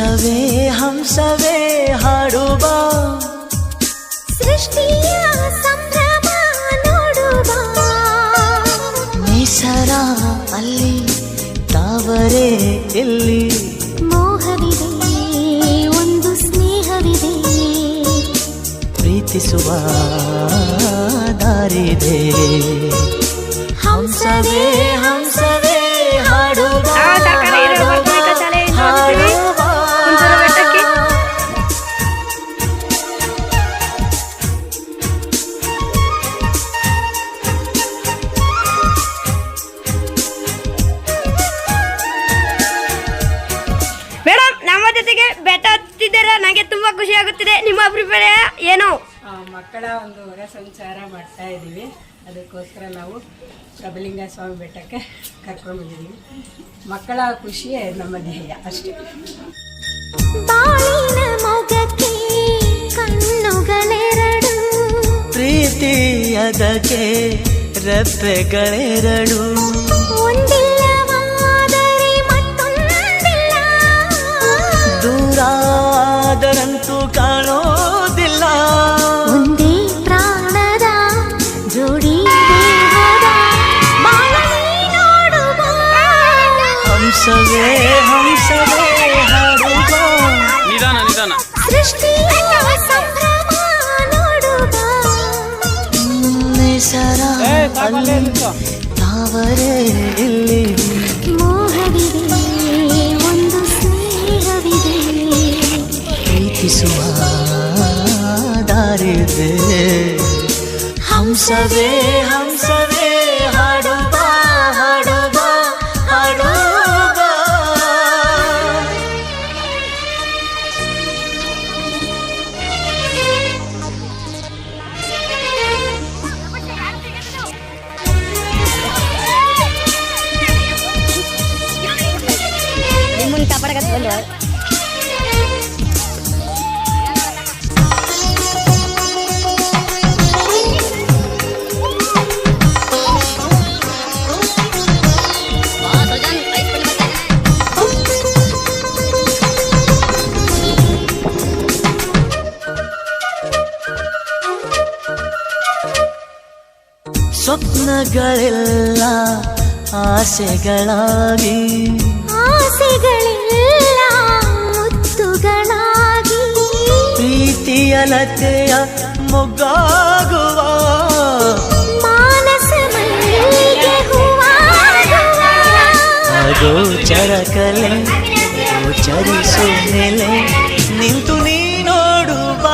ಹಂಸವೇ ಹಂಸವೇ ಹಾಡುವ. ಸೃಷ್ಟಿಯ ಸಂಭ್ರಮ ನೋಡುವ. ನಿಸರ ಅಲ್ಲಿ ತಾವರೆ ಇಲ್ಲಿ ಮೋಹವಿದೆ ಒಂದು ಸ್ನೇಹವಿದೆ. ಪ್ರೀತಿಸುವ ದಾರಿದೆ. ಹಂಸವೇ ಹಂಸವೇ ಹಾಡುವ ಅದಕ್ಕೋಸ್ಕರ ನಾವು ಪ್ರಭಲಿಂಗ ಸ್ವಾಮಿ ಬೆಟ್ಟಕ್ಕೆ ಕರ್ಕೊಂಡು ಬಂದಿದ್ದೀವಿ ಮಕ್ಕಳ ಖುಷಿಯೇ ನಮ್ಮ ಧ್ಯೇಯ ಅಷ್ಟೇ. ಕಣ್ಣುಗಳೆರಡು. ಪ್ರೀತಿ ಅದಕ್ಕೆ ರೆಪ್ಪೆಗಳೆರಡು. ಒಂದಿಲ್ಲವಾದರೆ ಮತ್ತೊಂದಿಲ್ಲ. ದೂರಾದರಂತೂ ಕಾಣೋದಿಲ್ಲ ತಾವರೆ ಇಲ್ಲಿ ಮೋಹವಿದೆ ಒಂದು ಸ್ನೇಹವಿದೆ. ಪ್ರೀತಿಸುವ ದಾರಿದೆ. ಹಂಸವೇ ಹಂಸವೇ ಕಾಪಾಡಕತ್ತ ಬಂದು ಸ್ವಪ್ನಗಳೆಲ್ಲ ಆಸೆಗಳಾಗಿ ಆಸೆಗಳೆಲ್ಲ ಪ್ರೀತಿಯಲತೆಯ ಮೊಗ್ಗಾಗುವ ಮಾನಸ ಮಲ್ಲಿಗೆ ಹೂವಾಗುವ ಅದು ಚರಕಲೆ ಚರಿಸು ನೆಲೆ ನಿಂತು ನೀ ನೋಡುವ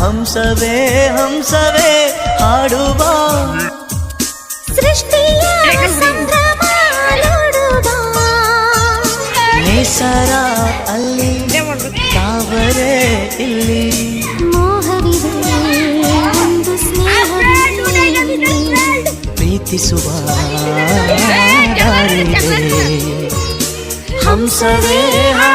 ಹಂಸವೇ ಹಂಸವೇ ಹಾಡುವ ಸೃಷ್ಟಿಯ ಸಂಭ್ರಮ ನೋಡುವ ನೇಸರ सुबह। हम सवे हाँ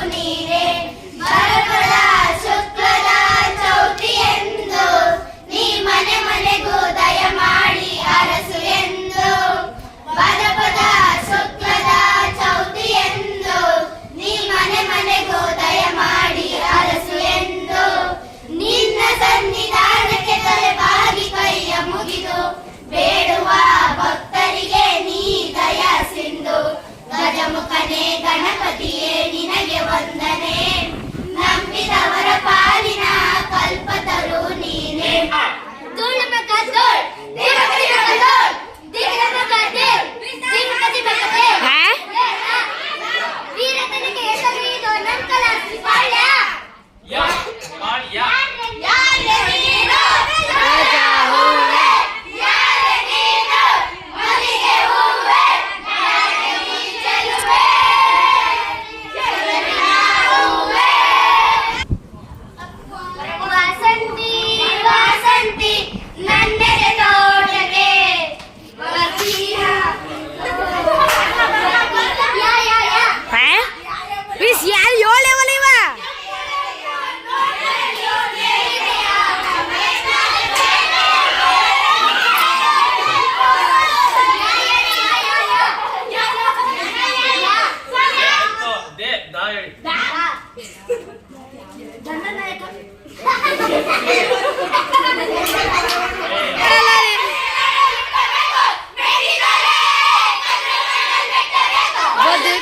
ವಂದನೆ ಗಣಪತಿಯೇ ನಿನಗೆ ವಂದನೆ. ನಂಬಿದವರ ಪಾಲಿನ ಕಲ್ಪತರು ನೀನೇ.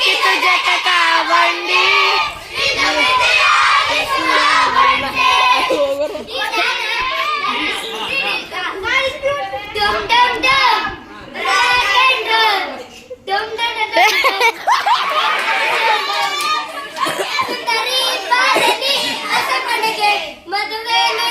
की तुझे कटावंडी Madhu Venu.